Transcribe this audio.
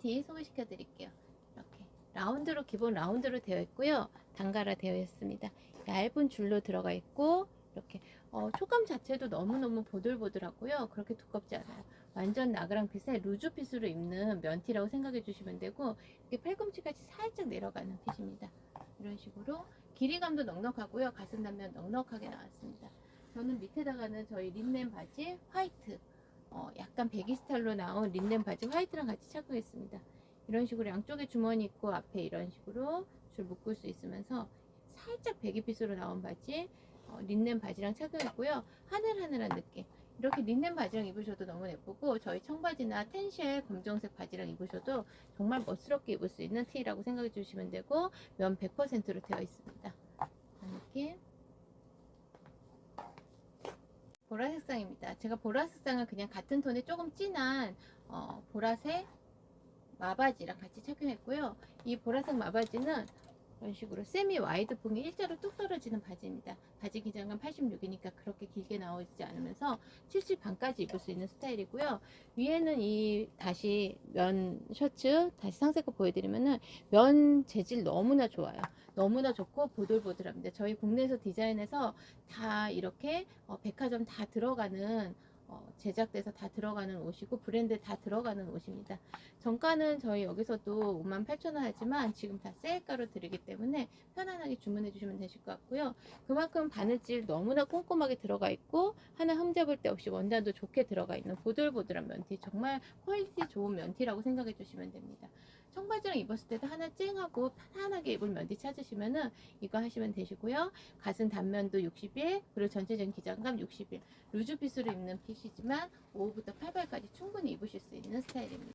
티 소개시켜 드릴게요. 이렇게 라운드로 기본 라운드로 되어 있고요. 단가라 되어 있습니다. 얇은 줄로 들어가 있고 이렇게 어, 촉감 자체도 너무너무 보들보들하고요. 그렇게 두껍지 않아요. 완전 나그랑 핏의 루즈 핏으로 입는 면티라고 생각해 주시면 되고 이렇게 팔꿈치까지 살짝 내려가는 핏입니다. 이런 식으로 길이감도 넉넉하고요. 가슴 단면 넉넉하게 나왔습니다. 저는 밑에다가는 저희 린넨 바지 화이트 어, 약간 배기 스타일로 나온 린넨 바지 화이트랑 같이 착용했습니다. 이런 식으로 양쪽에 주머니 있고 앞에 이런 식으로 줄 묶을 수 있으면서 살짝 배기핏으로 나온 바지 어, 린넨 바지랑 착용했고요. 하늘하늘한 느낌. 이렇게 린넨 바지랑 입으셔도 너무 예쁘고 저희 청바지나 텐쉘 검정색 바지랑 입으셔도 정말 멋스럽게 입을 수 있는 티라고 생각해 주시면 되고 면 100%로 되어 있습니다. 이렇게 보라 색상입니다. 제가 보라 색상은 그냥 같은 톤에 조금 진한 어, 보라색 마바지랑 같이 착용했고요. 이 보라색 마바지는 이런 식으로 세미 와이드 봉이 일자로 뚝 떨어지는 바지입니다. 바지 기장감 86이니까 그렇게 길게 나오지 않으면서 70 반까지 입을 수 있는 스타일이고요. 위에는 이 다시 면 셔츠 다시 상세 거 보여드리면은 면 재질 너무나 좋아요. 너무나 좋고 보들보들합니다. 저희 국내에서 디자인해서 다 이렇게 어, 백화점 다 들어가는 어, 제작돼서 다 들어가는 옷이고 브랜드 다 들어가는 옷입니다. 정가는 저희 여기서도 58,000원 하지만 지금 다 세일가로 드리기 때문에 편안하게 주문해 주시면 되실 것 같고요. 그만큼 바느질 너무나 꼼꼼하게 들어가 있고 하나 흠잡을 데 없이 원단도 좋게 들어가 있는 보들보들한 면티 정말 퀄리티 좋은 면티라고 생각해 주시면 됩니다. 청바지랑 입었을 때도 하나 쨍하고 편안하게 입을 면티 찾으시면은 이거 하시면 되시고요. 가슴 단면도 61 그리고 전체적인 기장감 61 루즈 핏으로 입는 핏이지만 5부터 8발까지 충분히 입으실 수 있는 스타일입니다.